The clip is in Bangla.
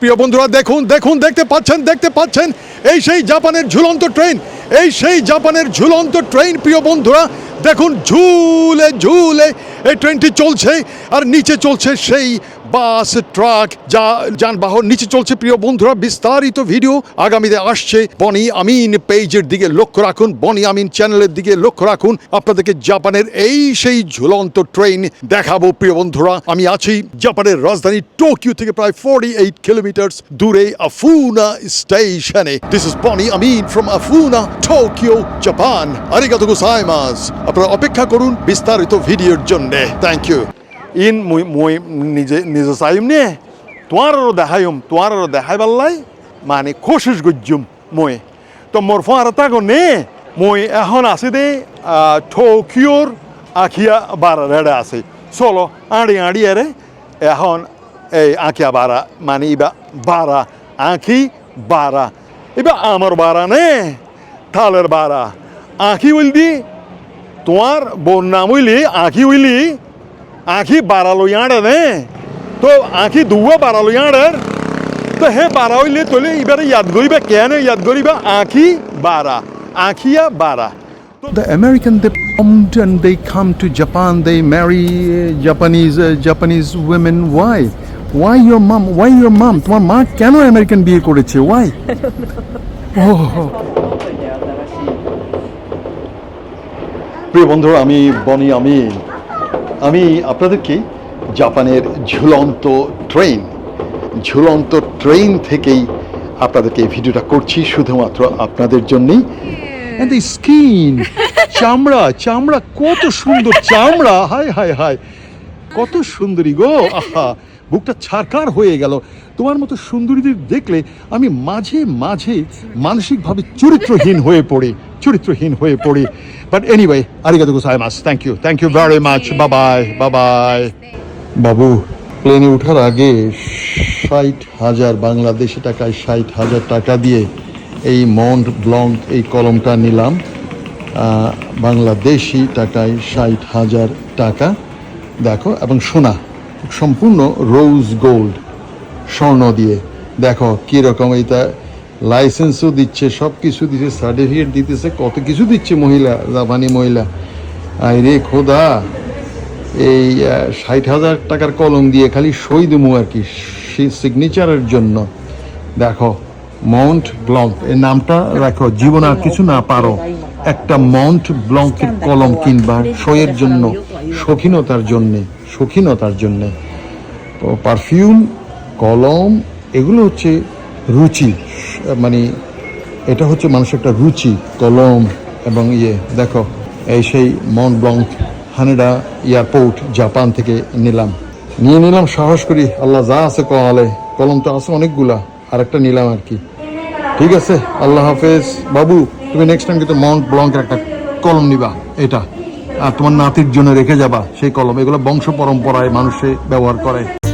প্রিয় বন্ধুরা, দেখুন দেখুন, দেখতে পাচ্ছেন দেখতে পাচ্ছেন, এই সেই জাপানের ঝুলন্ত ট্রেন, এই সেই জাপানের ঝুলন্ত ট্রেন, প্রিয় বন্ধুরা দেখুন, ঝুলে ঝুলে, এই ট্রেনটি চলছে, আর নিচে চলছে সেই বাস, ট্রাক, যা যানবাহন। নিচে চলছে, প্রিয় বন্ধুরা, বিস্তারিত ভিডিও আগামীতে আসছে বনি আমিন পেজের দিকে লক্ষ্য রাখুন, বনি আমিন চ্যানেলের দিকে লক্ষ্য রাখুন। আপনাদেরকে জাপানের এই সেই ঝুলন্ত ট্রেন দেখাবো, প্রিয় বন্ধুরা। আমি আছি জাপানের রাজধানী টোকিও থেকে প্রায় ফোর্টি এইট কিলোমিটার দূরে আফুনা স্টেশনে। This is Boni Amin from আফুনা, Tokyo Japan আরে আরিগাতো গোসাইমাস আপনারা অপেক্ষা করুন বিস্তারিত ভিডিওর জন্য। থ্যাংক ইউ ইন মুই মুই নিজে নিজে চাইম নে। তোমারও দেখাইম তোমারও দেখাই পাল্লাই মানে কোশিস গজ্জুম মই। তো মোর ফোঁয়ার তাগো নে, মই এখন আছে দে টোকিওর আখিয়া বারা রেডে আছে। চলো আড়ি আড়ি আরে এখন এই আঁকিয়া বারা মানে ইবা বারা আঁকি বারা এবার আমার বারা নে থালের বারা আঁকি উইল দি তোমার বোন নাম হইলি আঁকি হইলি আঁকি বাড়ালো ইয়াঁড়ে নে তো আঁকি দুয়া বাড়ালো ইয়াঁড়ের তো হে বাড়া হইলে তোলে এবারে ইয়াদ করিবা কেন ইয়াদ করিবা আঁকি বাড়া আঁকিয়া বাড়া The American they bombed and they come to Japan. They marry uh, Japanese uh, Japanese women. Why? Why your mom? Why your mom? তোমার মা কেন আমেরিকান বিয়ে করেছে? Why? Oh, প্রিয় বন্ধুরা আমি বনি আমিন আমি আপনাদেরকে জাপানের ঝুলন্ত ট্রেন। ঝুলন্ত ট্রেন থেকেই আপনাদেরকে এই ভিডিওটা করছি শুধুমাত্র আপনাদের জন্যই। Skin, চামড়া, চামড়া কত সুন্দর চামড়া, হায় হায় হায়, কত সুন্দরী গো, আহা, বুকটা ছারকার হয়ে গেল। তোমার মতো সুন্দরীদের দেখলে আমি মাঝে মাঝে মানসিকভাবে চরিত্রহীন হয়ে পড়ি। চরিত্রহীন হয়ে পড়ি। বাট এনিওয়ে আরিগাতো গোসাইমাস thank you thank you very much বাবাই বাবাই বাবু প্লেনে ওঠার আগে ষাট হাজার বাংলাদেশি টাকায় ষাট হাজার টাকা দিয়ে এই মন্ট ব্লঙ্ক এই কলমটা নিলাম। বাংলাদেশি টাকায় ষাট হাজার টাকা। দেখো, এবং সোনা, সম্পূর্ণ রোজ গোল্ড স্বর্ণ দিয়ে। দেখো, কীরকম এইটা লাইসেন্সও দিচ্ছে সব কিছু দিচ্ছে সার্টিফিকেট দিতেছে, কত কিছু দিচ্ছে মহিলা, জাপানি মহিলা। আই রে খোদা, এই ষাট হাজার টাকার কলম দিয়ে খালি সই দেবো আর কি সিগনেচারের জন্য। দেখো মাউন্ট ব্লঙ্ক এই নামটা রাখো, জীবন আর কিছু না পারো। একটা মাউন্ট ব্লঙ্কের কলম কিনবা, সইয়ের জন্য সখিনতার জন্যে সখিনতার জন্যে। পারফিউম কলম, এগুলো হচ্ছে রুচি মানে এটা হচ্ছে মানুষের একটা রুচি, কলম এবং ইয়ে। দেখো, এই সেই Mont Blanc Haneda airport, Japan থেকে নিলাম। নিয়ে নিলাম, সাহস করি, আল্লাহ যা আছে কলে কলম তো আছে অনেকগুলা আর একটা নিলাম আর কি। ঠিক আছে, আল্লাহ হাফেজ। বাবু, তুমি নেক্সট টাইম কিন্তু মাউন্ট ব্লঙ্কের একটা কলম নিবা, এটা। আর তোমার নাতির জন্য রেখে যাবা, সেই কলম। এগুলো বংশ পরম্পরায় মানুষে ব্যবহার করে।